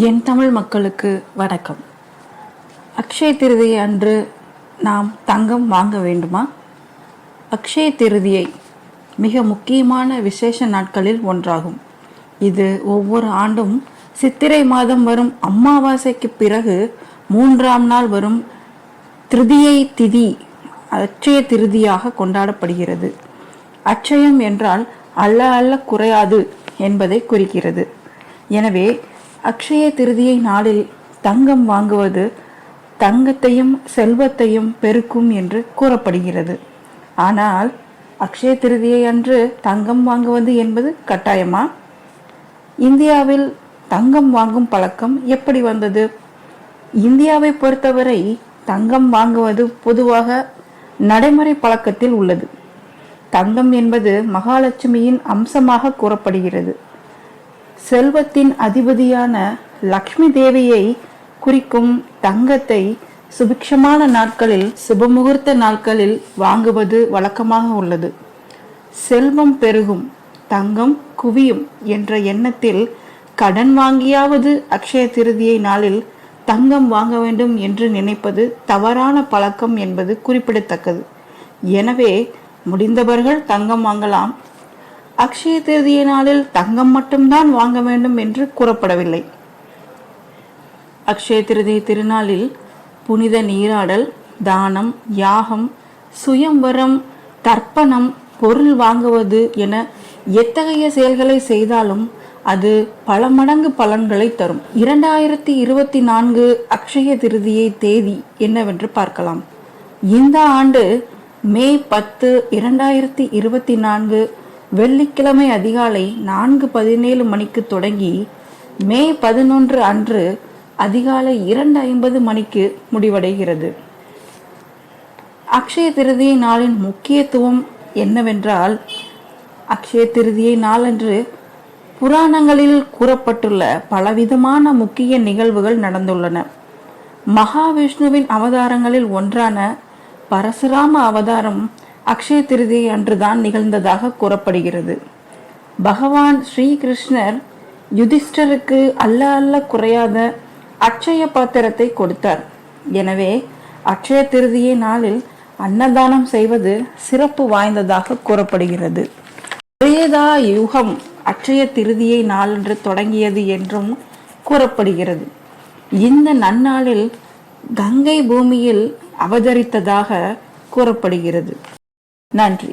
என் தமிழ் மக்களுக்கு வணக்கம். அக்ஷய திருதியை அன்று நாம் தங்கம் வாங்க வேண்டுமா? அக்ஷய திருதியை மிக முக்கியமான விசேஷ நாட்களில் ஒன்றாகும். இது ஒவ்வொரு ஆண்டும் சித்திரை மாதம் வரும் அமாவாசைக்கு பிறகு மூன்றாம் நாள் வரும் திருதியை திதி அட்சய திருதியாக கொண்டாடப்படுகிறது. அட்சயம் என்றால் அல்ல அல்ல குறையாது என்பதை குறிக்கிறது. எனவே அக்ஷய திருதியை நாளில் தங்கம் வாங்குவது தங்கத்தையும் செல்வத்தையும் பெருக்கும் என்று கூறப்படுகிறது. ஆனால் அக்ஷய திருதியை அன்று தங்கம் வாங்குவது என்பது கட்டாயமா? இந்தியாவில் தங்கம் வாங்கும் பழக்கம் எப்படி வந்தது? இந்தியாவை பொறுத்தவரை தங்கம் வாங்குவது பொதுவாக நடைமுறை பழக்கத்தில் உள்ளது. தங்கம் என்பது மகாலட்சுமியின் அம்சமாக கூறப்படுகிறது. செல்வத்தின் அதிபதியான லக்ஷ்மி தேவியை குறிக்கும் தங்கத்தை சுபிக்ஷமான நாட்களில் சுபமுகூர்த்த நாட்களில் வாங்குவது வழக்கமாக உள்ளது. செல்வம் பெருகும் தங்கம் குவியும் என்ற எண்ணத்தில் கடன் வாங்கியாவது அக்ஷய திருதியை நாளில் தங்கம் வாங்க வேண்டும் என்று நினைப்பது தவறான பழக்கம் என்பது குறிப்பிடத்தக்கது. எனவே முடிந்தவர்கள் தங்கம் வாங்கலாம். அக்ஷய திருதிய நாளில் தங்கம் மட்டும்தான் வாங்க வேண்டும் என்று கூறப்படவில்லை. அக்ஷய திருதி திருநாளில் புனித நீராடல் தானம் யாகம் சுயம்வரம் தர்ப்பணம் பொருள் வாங்குவது என எத்தகைய செயல்களை செய்தாலும் அது பல மடங்கு பலன்களை தரும். இரண்டாயிரத்தி இருபத்தி நான்கு அக்ஷய திருதியை தேதி என்னவென்று பார்க்கலாம். இந்த ஆண்டு மே பத்து இரண்டாயிரத்தி இருபத்தி நான்கு வெள்ளிக்கிழமை அதிகாலை நான்கு பதினேழு மணிக்கு தொடங்கி மே பதினொன்று அன்று அதிகாலை இரண்டு ஐம்பது மணிக்கு முடிவடைகிறது. அக்ஷய திருதியை நாளின் முக்கியத்துவம் என்னவென்றால் அக்ஷய திருதியை நாளன்று புராணங்களில் கூறப்பட்டுள்ள பலவிதமான முக்கிய நிகழ்வுகள் நடந்துள்ளன. மகாவிஷ்ணுவின் அவதாரங்களில் ஒன்றான பரசுராம அவதாரம் அக்ஷய திருதி அன்றுதான் நிகழ்ந்ததாக கூறப்படுகிறது. பகவான் ஸ்ரீகிருஷ்ணர் யுதிஷ்டருக்கு அல்ல அல்ல குறையாத அட்சய பாத்திரத்தை கொடுத்தார். எனவே அட்சய திருதியை நாளில் அன்னதானம் செய்வது சிறப்பு வாய்ந்ததாக கூறப்படுகிறது. திரேதா யுகம் அட்சய திருதியை நாளன்று தொடங்கியது என்றும் கூறப்படுகிறது. இந்த நன்னாளில் கங்கை பூமியில் அவதரித்ததாக கூறப்படுகிறது. நன்றி